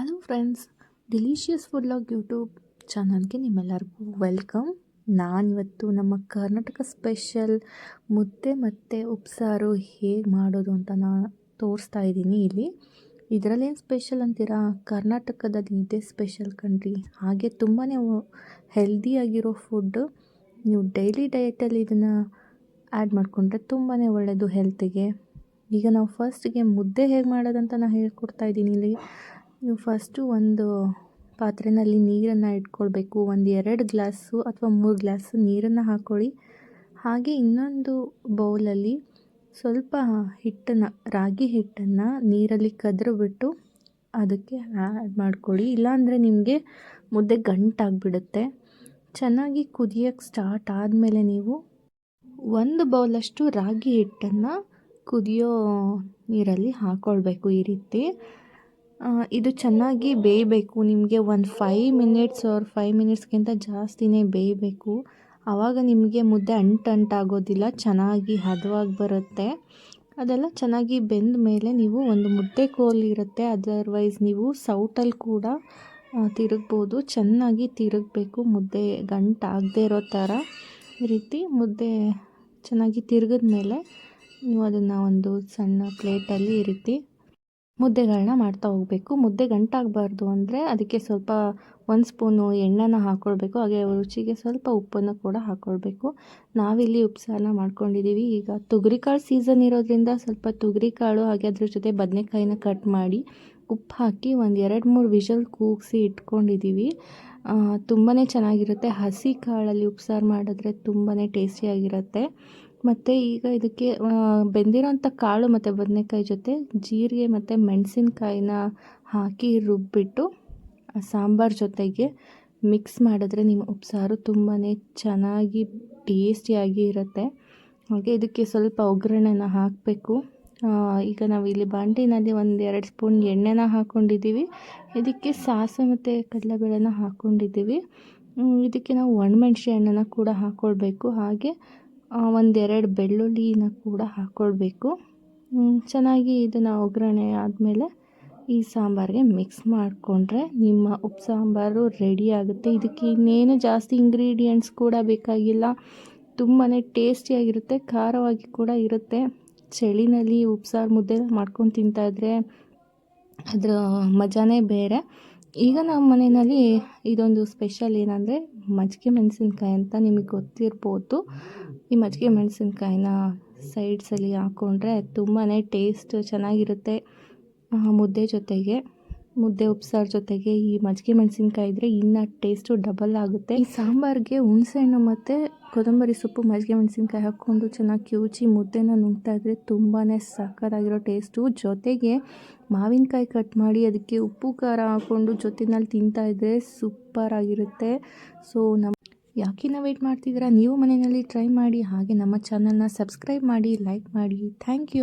Hello friends, delicious food log YouTube ಚಾನಲ್ಗೆ ನಿಮ್ಮೆಲ್ಲರಿಗೂ welcome. ನಾನಿವತ್ತು ನಮ್ಮ ಕರ್ನಾಟಕ ಸ್ಪೆಷಲ್ ಮುದ್ದೆ ಮತ್ತು ಉಪ್ಸಾರು ಹೇಗೆ ಮಾಡೋದು ಅಂತ ನಾನು ತೋರಿಸ್ತಾ ಇದ್ದೀನಿ ಇಲ್ಲಿ. ಇದರಲ್ಲೇನು ಸ್ಪೆಷಲ್ ಅಂತೀರಾ? ಕರ್ನಾಟಕದಲ್ಲಿ ಇದೇ ಸ್ಪೆಷಲ್ ಕಣ್ರಿ. ಹಾಗೆ ತುಂಬಾ ಹೆಲ್ದಿಯಾಗಿರೋ ಫುಡ್ ನೀವು ಡೈಲಿ ಡಯಟಲ್ಲಿ ಇದನ್ನು ಆ್ಯಡ್ ಮಾಡಿಕೊಂಡ್ರೆ ತುಂಬಾ ಒಳ್ಳೆಯದು ಹೆಲ್ತಿಗೆ ಈಗ ನಾವು ಫಸ್ಟಿಗೆ ಮುದ್ದೆ ಹೇಗೆ ಮಾಡೋದಂತ ನಾನು ಹೇಳ್ಕೊಡ್ತಾ ಇದ್ದೀನಿ ಇಲ್ಲಿ. ನೀವು ಫಸ್ಟು ಒಂದು ಪಾತ್ರೆಯಲ್ಲಿ ನೀರನ್ನು ಇಟ್ಕೊಳ್ಬೇಕು. ಒಂದು ಎರಡು ಗ್ಲಾಸು ಅಥವಾ ಮೂರು ಗ್ಲಾಸು ನೀರನ್ನು ಹಾಕ್ಕೊಳ್ಳಿ ಹಾಗೆ ಇನ್ನೊಂದು ಬೌಲಲ್ಲಿ ಸ್ವಲ್ಪ ಹಿಟ್ಟನ್ನು, ರಾಗಿ ಹಿಟ್ಟನ್ನು ನೀರಲ್ಲಿ ಬಿಟ್ಟು ಅದಕ್ಕೆ ಆ್ಯಡ್ ಮಾಡ್ಕೊಳ್ಳಿ. ಇಲ್ಲಾಂದರೆ ನಿಮಗೆ ಮುದ್ದೆ ಗಂಟಾಗಿಬಿಡುತ್ತೆ. ಚೆನ್ನಾಗಿ ಕುದಿಯೋಕ್ಕೆ ಸ್ಟಾರ್ಟ್ ಆದಮೇಲೆ ನೀವು ಒಂದು ಬೌಲಷ್ಟು ರಾಗಿ ಹಿಟ್ಟನ್ನು ಕುದಿಯೋ ನೀರಲ್ಲಿ ಹಾಕ್ಕೊಳ್ಬೇಕು ಈ ರೀತಿ. ಇದು ಚೆನ್ನಾಗಿ ಬೇಯಬೇಕು. ನಿಮಗೆ ಒಂದು ಫೈವ್ ಮಿನಿಟ್ಸ್ ಆರ್ ಫೈವ್ ಮಿನಿಟ್ಸ್ಗಿಂತ ಜಾಸ್ತಿನೇ ಬೇಯಬೇಕು. ಆವಾಗ ನಿಮಗೆ ಮುದ್ದೆ ಅಂಟು ಅಂಟಾಗೋದಿಲ್ಲ ಚೆನ್ನಾಗಿ ಹದವಾಗಿ ಬರುತ್ತೆ. ಅದೆಲ್ಲ ಚೆನ್ನಾಗಿ ಬೆಂದ ಮೇಲೆ ನೀವು ಒಂದು ಮುದ್ದೆ ಕೋಲ್ ಇರುತ್ತೆ. ಅದರ್ವೈಸ್ ನೀವು ಸೌಟಲ್ಲಿ ಕೂಡ ತಿರುಗ್ಬೋದು. ಚೆನ್ನಾಗಿ ತಿರುಗಬೇಕು ಮುದ್ದೆ ಗಂಟಾಗದೇ ಇರೋ ಥರ. ರೀತಿ ಮುದ್ದೆ ಚೆನ್ನಾಗಿ ತಿರುಗಿದ ಮೇಲೆ ನೀವು ಅದನ್ನು ಒಂದು ಸಣ್ಣ ಪ್ಲೇಟಲ್ಲಿ ಈ ರೀತಿ ಮುದ್ದೆಗಳನ್ನ ಮಾಡ್ತಾ ಹೋಗಬೇಕು. ಮುದ್ದೆ ಗಂಟಾಗಬಾರ್ದು ಅಂದರೆ ಅದಕ್ಕೆ ಸ್ವಲ್ಪ ಒಂದು ಸ್ಪೂನು ಎಣ್ಣೆನ ಹಾಕ್ಕೊಳ್ಬೇಕು ಹಾಗೆ ರುಚಿಗೆ ಸ್ವಲ್ಪ ಉಪ್ಪನ್ನು ಕೂಡ ಹಾಕ್ಕೊಳ್ಬೇಕು ನಾವಿಲ್ಲಿ ಉಪ್ಸಾರನ್ನ ಮಾಡ್ಕೊಂಡಿದ್ದೀವಿ ಈಗ ತೊಗರಿಕಾಳು ಸೀಸನ್ ಇರೋದ್ರಿಂದ ಸ್ವಲ್ಪ ತೊಗರಿಕಾಳು ಹಾಗೆ ಅದ್ರ ಜೊತೆ ಬದನೆಕಾಯಿನ ಕಟ್ ಮಾಡಿ ಉಪ್ಪು ಹಾಕಿ ಒಂದು ಎರಡು ಮೂರು ವಿಷಲ್ ಕೂಗಿಸಿ ಇಟ್ಕೊಂಡಿದ್ದೀವಿ ತುಂಬಾ ಚೆನ್ನಾಗಿರುತ್ತೆ. ಹಸಿ ಕಾಳಲ್ಲಿ ಉಪ್ಸಾರು ಮಾಡಿದ್ರೆ ತುಂಬಾ ಟೇಸ್ಟಿಯಾಗಿರುತ್ತೆ ಮತ್ತು ಈಗ ಇದಕ್ಕೆ ಬೆಂದಿರೋಂಥ ಕಾಳು ಮತ್ತು ಬದನೆಕಾಯಿ ಜೊತೆ ಜೀರಿಗೆ ಮತ್ತು ಮೆಣಸಿನ್ಕಾಯಿನ ಹಾಕಿ ರುಬ್ಬಿಟ್ಟು ಸಾಂಬಾರು ಜೊತೆಗೆ ಮಿಕ್ಸ್ ಮಾಡಿದ್ರೆ ನಿಮ್ಮ ಉಪ್ಸಾರು ತುಂಬಾ ಚೆನ್ನಾಗಿ ಟೇಸ್ಟಿಯಾಗಿ ಇರುತ್ತೆ. ಹಾಗೆ ಇದಕ್ಕೆ ಸ್ವಲ್ಪ ಒಗ್ಗರಣೆನ ಹಾಕಬೇಕು. ಈಗ ನಾವು ಇಲ್ಲಿ ಬಾಂಡಿನಲ್ಲಿ ಒಂದು ಎರಡು ಸ್ಪೂನ್ ಎಣ್ಣೆನ ಹಾಕ್ಕೊಂಡಿದ್ದೀವಿ ಇದಕ್ಕೆ ಸಾಸು ಮತ್ತು ಕಡಲೆಬೇಳೆನ ಹಾಕ್ಕೊಂಡಿದ್ದೀವಿ ಇದಕ್ಕೆ ನಾವು ಒಣಮೆಣ್ಸಿ ಹಣ್ಣನ್ನು ಕೂಡ ಹಾಕ್ಕೊಳ್ಬೇಕು ಹಾಗೆ ಒಂದೆರಡು ಬೆಳ್ಳುಳ್ಳಿನ ಕೂಡ ಹಾಕ್ಕೊಳ್ಬೇಕು ಚೆನ್ನಾಗಿ ಇದನ್ನು ಒಗ್ಗರಣೆ ಆದಮೇಲೆ ಈ ಸಾಂಬಾರಿಗೆ ಮಿಕ್ಸ್ ಮಾಡಿಕೊಂಡ್ರೆ ನಿಮ್ಮ ಉಪ್ಪು ಸಾಂಬಾರು ರೆಡಿ ಆಗುತ್ತೆ. ಇದಕ್ಕೆ ಇನ್ನೇನು ಜಾಸ್ತಿ ಇಂಗ್ರೀಡಿಯೆಂಟ್ಸ್ ಕೂಡ ಬೇಕಾಗಿಲ್ಲ. ತುಂಬಾ ಟೇಸ್ಟಿಯಾಗಿರುತ್ತೆ ಖಾರವಾಗಿ ಕೂಡ ಇರುತ್ತೆ. ಚಳಿನಲ್ಲಿ ಉಪ್ಸಾರು ಮುದ್ದೆ ಮಾಡ್ಕೊಂಡು ತಿಂತಾಯಿದ್ರೆ ಅದರ ಮಜಾನೇ ಬೇರೆ. ಈಗ ನಮ್ಮ ಮನೆಯಲ್ಲಿ ಇದೊಂದು ಸ್ಪೆಷಲ್ ಏನಂದರೆ ಮಜ್ಜಿಗೆ ಮೆಣಸಿನ್ಕಾಯಿ ಅಂತ ನಿಮಗೆ ಗೊತ್ತಿರ್ಬೋದು. ಈ ಮಜ್ಜಿಗೆ ಮೆಣಸಿನ್ಕಾಯಿನ ಸೈಡ್ಸಲ್ಲಿ ಹಾಕ್ಕೊಂಡ್ರೆ ತುಂಬಾ ಟೇಸ್ಟ್ ಚೆನ್ನಾಗಿರುತ್ತೆ ಮುದ್ದೆ ಜೊತೆಗೆ. ಮುದ್ದೆ ಉಪ್ಸಾರು ಜೊತೆಗೆ ಈ ಮಜ್ಜಿಗೆ ಮೆಣಸಿನ್ಕಾಯಿ ಇದ್ದರೆ ಇನ್ನೂ ಟೇಸ್ಟು ಡಬಲ್ ಆಗುತ್ತೆ. ಈ ಸಾಂಬಾರಿಗೆ ಹುಣಸೆಹಣ್ಣು ಮತ್ತು ಕೊತ್ತಂಬರಿ ಸೊಪ್ಪು, ಮಜ್ಜಿಗೆ ಮೆಣಸಿನ್ಕಾಯಿ ಹಾಕ್ಕೊಂಡು ಚೆನ್ನಾಗಿ ಕಿವುಚಿ ಮುದ್ದೆನ ನುಂಗ್ತಾ ಇದ್ರೆ ತುಂಬಾ ಸಕ್ಕತ್ತಾಗಿರೋ ಟೇಸ್ಟು ಜೊತೆಗೆ ಮಾವಿನಕಾಯಿ ಕಟ್ ಮಾಡಿ ಅದಕ್ಕೆ ಉಪ್ಪು, ಖಾರ ಹಾಕ್ಕೊಂಡು ಜೊತೆನಲ್ಲಿ ತಿಂತಾ ಇದ್ದರೆ ಸೂಪರಾಗಿರುತ್ತೆ. ಸೊ ನಮ್ಮ ಯಾಕೆ ನಾವು ವೇಟ್ ಮಾಡ್ತಿದ್ದೀರಾ? ನೀವು ಮನೆಯಲ್ಲಿ ಟ್ರೈ ಮಾಡಿ, ಹಾಗೆ ನಮ್ಮ ಚಾನಲ್ನ ಸಬ್ಸ್ಕ್ರೈಬ್ ಮಾಡಿ ಲೈಕ್ ಮಾಡಿ. Thank you